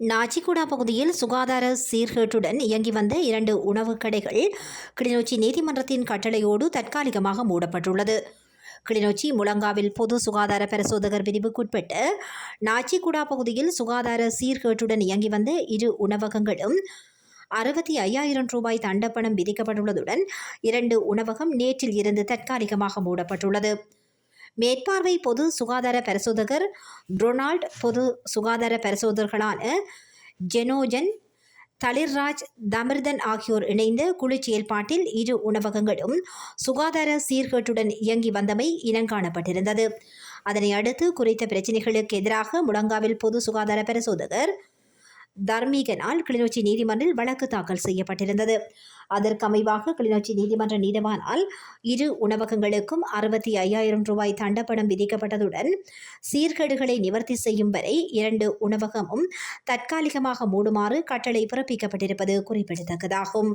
நாச்சிக்குடா பகுதியில் சுகாதார சீர்கேட்டுடன் இயங்கி வந்த இரண்டு உணவுக் கடைகள் கிளிநொச்சி நீதிமன்றத்தின் கட்டளையோடு தற்காலிகமாக மூடப்பட்டுள்ளது. கிளிநொச்சி முழங்காவில் பொது சுகாதார பரிசோதகர் பிரிவுக்குட்பட்டு நாச்சிக்குடா பகுதியில் சுகாதார சீர்கேட்டுடன் இயங்கி வந்த இரு உணவகங்களும் அறுபத்தி ஐயாயிரம் ரூபாய் தண்டப்பணம் விதிக்கப்பட்டுள்ளதுடன் இரண்டு உணவகம் நேற்றில் இருந்து தற்காலிகமாக மூடப்பட்டுள்ளது. மேற்பார்வை பொது சுகாதார பரிசோதகர் ரொனால்ட் பொது சுகாதார பரிசோதகர்களான ஜெனோஜன் தளிர்ராஜ் தமிர்தன் ஆகியோர் இணைந்த குழு செயல்பாட்டில் இரு உணவகங்களும் சுகாதார சீர்கேட்டுடன் இயங்கி வந்தமை இனங்காணப்பட்டிருந்தது அதனை அடுத்து குறித்த பிரச்சினைகளுக்கு எதிராக முழங்காவில் பொது சுகாதார பரிசோதகர் தர்மீகனால் கிளிநொச்சி நீதிமன்றில் வழக்கு தாக்கல் செய்யப்பட்டிருந்தது. அதற்கமைவாக கிளிநொச்சி நீதிமன்ற நீதவானால் இரு உணவகங்களுக்கும் அறுபத்தி ஐயாயிரம் ரூபாய் தண்டப்பணம் விதிக்கப்பட்டதுடன் சீர்கேடுகளை நிவர்த்தி செய்யும் வரை இரண்டு உணவகமும் தற்காலிகமாக மூடுமாறு கட்டளை பிறப்பிக்கப்பட்டிருப்பது குறிப்பிடத்தக்கதாகும்.